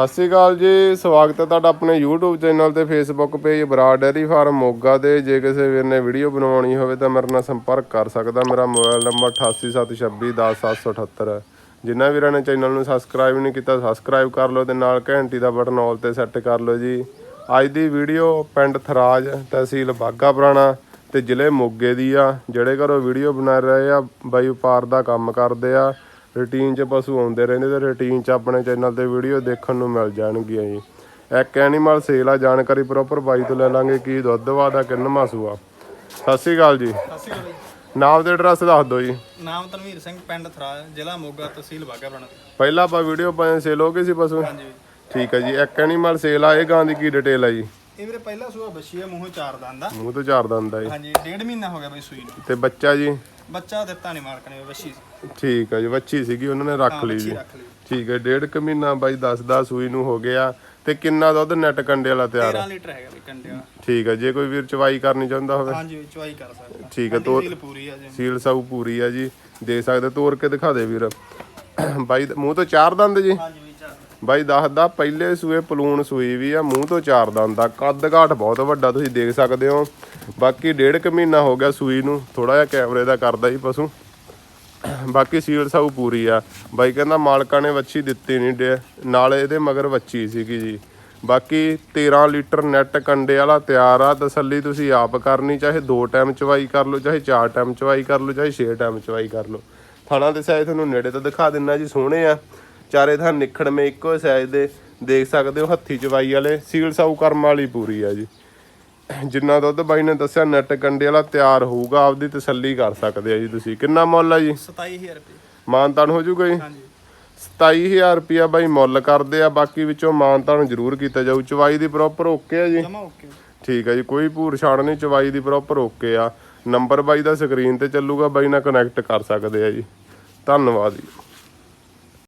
ਸਤਿ ਸ਼੍ਰੀ ਅਕਾਲ ਜੀ, ਸਵਾਗਤ ਹੈ ਤੁਹਾਡਾ ਆਪਣੇ YouTube ਚੈਨਲ ਤੇ Facebook page Brar dairy farm Moga ਤੇ ਜੇ ਕਿਸੇ ਵੀਰ ਨੇ ਵੀਡੀਓ ਬਣਾਉਣੀ ਹੋਵੇ ਤਾਂ ਮੇਰੇ ਨਾਲ ਸੰਪਰਕ ਕਰ ਸਕਦਾ। ਮੇਰਾ ਮੋਬਾਈਲ ਨੰਬਰ 8876210778 ਹੈ ਜਿਨ੍ਹਾਂ ਵੀਰਾਂ ਨੇ ਚੈਨਲ ਨੂੰ ਸਬਸਕ੍ਰਾਈਬ ਨਹੀਂ ਕੀਤਾ ਸਬਸਕ੍ਰਾਈਬ ਕਰ ਲਓ ਤੇ ਨਾਲ ਘੰਟੀ ਦਾ ਬਟਨ ਆਲ ਤੇ ਸੈੱਟ ਕਰ ਲਓ ਜੀ। ਅੱਜ ਦੀ ਵੀਡੀਓ ਪਿੰਡ ਥਰਾਜ ਤਹਿਸੀਲ ਬਾਗਾ ਪੁਰਾਣਾ ਤੇ ਜ਼ਿਲ੍ਹੇ ਮੋਗੇ ਦੀ ਆ। ਜਿਹੜੇ ਘਰੋਂ ਵੀਡੀਓ ਬਣਾ ਰਹੇ ਆ, ਬਾਈ ਵਪਾਰ ਦਾ ਕੰਮ ਕਰਦੇ ਆ। ਰੂਟੀਨ 'ਚ ਪਸ਼ੂ ਆਉਂਦੇ ਰਹਿੰਦੇ ਤੇ ਰੂਟੀਨ 'ਚ ਆਪਣੇ ਚੈਨਲ ਤੇ ਵੀਡੀਓ ਦੇਖਣ ਨੂੰ ਮਿਲ ਜਾਣਗੀਆਂ ਜੀ। ਇੱਕ ਐਨੀਮਲ ਸੇਲ ਆ ਜਾਣਕਾਰੀ ਪ੍ਰੋਪਰ ਬਾਈ ਤੋਂ ਲੈ ਲਾਂਗੇ ਕੀ ਦੁੱਧ ਵਾਦਾ ਕਿੰਨਵਾਂ ਸੂਆ ਸਤਿ ਸ਼੍ਰੀ ਅਕਾਲ ਜੀ। ਸਤਿ ਸ਼੍ਰੀ ਅਕਾਲ ਜੀ। ਨਾਮ ਤੇ ਐਡਰੈਸ ਦੱਸ ਦਿਓ ਜੀ। ਨਾਮ ਤਨਵੀਰ ਸਿੰਘ ਪਿੰਡ ਥਰਾ ਜ਼ਿਲ੍ਹਾ ਮੋਗਾ ਤਹਿਸੀਲ ਬਾਘਾਪੁਰਾਣਾ ਪਹਿਲਾਂ ਆਪਾਂ ਵੀਡੀਓ ਪਾਏ ਸੇਲ ਹੋ ਗਈ ਸੀ ਪਸ਼ੂ। ਹਾਂਜੀ। ਠੀਕ ਹੈ ਜੀ ਇੱਕ ਐਨੀਮਲ ਸੇਲ ਆ ਇਹ ਗਾਂ ਦੀ ਕੀ ਡਿਟੇਲ ਆ ਜੀ? ਇਹ ਵੀਰੇ ਪਹਿਲਾ ਸੂਆ ਬੱਛੀ ਆ ਮੂੰਹੋਂ ਚਾਰ ਦੰਦ ਆ। ਮੂੰਹ ਤੋਂ ਚਾਰ ਦੰਦ ਆ ਜੀ। ਹਾਂਜੀ ਡੇਢ ਮਹੀਨਾ ਹੋ ਗਿਆ ਬਈ ਸੂਈ ਨੂੰ। ਤੇ ਬੱਚਾ ਜੀ? ਬੱਚਾ ਦਿੱਤਾ ਨਹੀਂ ਮਾਲਕ ਨੇ ਬੱਛੀ ਸੀ। ਠੀਕ ਹੈ ਜੀ ਬੱਚੀ ਸੀਗੀ ਉਹਨਾਂ ਨੇ ਰੱਖ ਲਈ ਜੀ। ਬੱਚੀ ਰੱਖ ਲਈ। ਠੀਕ ਹੈ ਡੇਢ ਕੁ ਮਹੀਨਾ ਬਾਈ ਦੱਸਦਾ ਸੂਈ ਨੂੰ ਹੋ ਗਿਆ। ਤੇ ਕਿੰਨਾ ਦੁੱਧ ਨੈਟ ਕੰਡੇ ਵਾਲਾ ਤਿਆਰ ਆ? 13 ਲੀਟਰ ਹੈਗਾ ਬਈ ਕੰਡਿਆ ਠੀਕ ਹੈ ਜੇ ਕੋਈ ਵੀਰ ਚਵਾਈ ਕਰਨੀ ਚਾਹੁੰਦਾ ਹੋਵੇ। ਹਾਂਜੀ ਵੀ ਚੁਆਈ ਕਰ ਸਕਦਾ। ਠੀਕ ਹੈ ਤੋਰ ਡੀਲ ਪੂਰੀ ਆ ਜੀ। ਸੀਲ ਸਾਊ ਪੂਰੀ ਆ ਜੀ। ਦੇ ਸਕਦੇ ਤੋੜ ਕੇ ਦਿਖਾ ਦੇ ਵੀਰ। ਬਾਈ ਦੇ ਮੂੰਹ ਤੋਂ ਚਾਰ ਦੰਦ ਜੀ? ਹਾਂਜੀ ਬਾਈ ਦੱਸਦਾ, ਪਹਿਲੇ ਸੂਏ ਪਲੂਣ ਸੂਈ ਵੀ ਆ, ਮੂੰਹ ਤੋਂ ਚਾਰ ਦੰਦ ਦਾ ਕੱਦ ਘਾਟ ਬਹੁਤ ਵੱਡਾ, ਤੁਸੀਂ ਦੇਖ ਸਕਦੇ ਹੋ। ਬਾਕੀ ਡੇਢ ਕੁ ਮਹੀਨਾ ਹੋ ਗਿਆ ਸੂਈ ਨੂੰ ਥੋੜਾ ਜਿਹਾ ਕੈਮਰੇ ਦਾ ਕਰਦਾ ਜੀ ਪਸ਼ੂ। ਬਾਕੀ ਸੀਲ ਸਾਊ ਪੂਰੀ ਆ। ਬਾਈ ਕਹਿੰਦਾ ਮਾਲਕਾਂ ਨੇ ਵੱਛੀ ਦਿੱਤੀ ਨਹੀਂ ਡੇ ਨਾਲ ਇਹਦੇ ਮਗਰ ਵੱਛੀ ਸੀਗੀ ਜੀ। ਬਾਕੀ 13 ਲੀਟਰ ਨੈਟ ਕੰਡੇ ਵਾਲਾ ਤਿਆਰ ਆ, ਤਸੱਲੀ ਤੁਸੀਂ ਆਪ ਕਰਨੀ, ਚਾਹੇ ਦੋ ਟਾਈਮ ਚਵਾਈ ਕਰ ਲਓ, ਚਾਹੇ ਚਾਰ ਟਾਈਮ ਚਵਾਈ ਕਰ ਲਓ, ਚਾਹੇ ਛੇ ਟਾਈਮ ਚਵਾਈ ਕਰ ਲਓ। ਥਾਣਾ ਦੇ ਸਾਈਜ਼ ਤੁਹਾਨੂੰ ਨੇੜੇ ਤੋਂ ਦਿਖਾ ਦਿੰਨਾ ਜੀ, ਸੋਹਣੇ ਆ। ਚਾਰੇ ਥਾਂ ਨਿਖੜਵੇਂ ਇੱਕੋ ਸਾਈਜ਼ ਦੇ ਦੇਖ ਸਕਦੇ ਹੋ ਹੱਥੀ ਚਵਾਈ ਵਾਲੇ ਸੀਲ ਸਾਊ ਕਰਮ ਵਾਲੀ ਪੂਰੀ ਆ ਜੀ। ਜਿੰਨਾ ਦੁੱਧ ਬਾਈ ਨੇ ਦੱਸਿਆ ਨੈਟ ਕੰਡੇ ਵਾਲਾ ਤਿਆਰ ਹੋਊਗਾ ਆਪਦੀ ਤਸੱਲੀ ਕਰ ਸਕਦੇ ਆ ਜੀ ਤੁਸੀਂ। ਕਿੰਨਾ ਮੁੱਲ ਆ ਜੀ? 27000 ਰੁਪਏ। ਮਾਨਤਾਨ ਹੋ ਜੂਗਾ ਜੀ? ਹਾਂਜੀ। 27000 ਰੁਪਿਆ ਬਾਈ ਮੁੱਲ ਕਰਦੇ ਆ ਬਾਕੀ ਵਿੱਚੋਂ ਮਾਨਤਾਨ ਜ਼ਰੂਰ ਕੀਤਾ ਜਾਊ। ਚਵਾਈ ਦੀ ਪ੍ਰੋਪਰ ਓਕੇ ਆ ਜੀ? ਜਮਾ ਓਕੇ ਠੀਕ ਹੈ ਜੀ ਕੋਈ ਭੂਰ ਛਾੜ ਨਹੀਂ ਚਵਾਈ ਦੀ ਪ੍ਰੋਪਰ ਓਕੇ ਆ। ਨੰਬਰ ਬਾਈ ਦਾ ਸਕਰੀਨ ਤੇ ਚੱਲੂਗਾ ਬਾਈ ਨਾਲ ਕਨੈਕਟ ਕਰ ਸਕਦੇ ਆ ਜੀ। ਧੰਨਵਾਦ ਜੀ।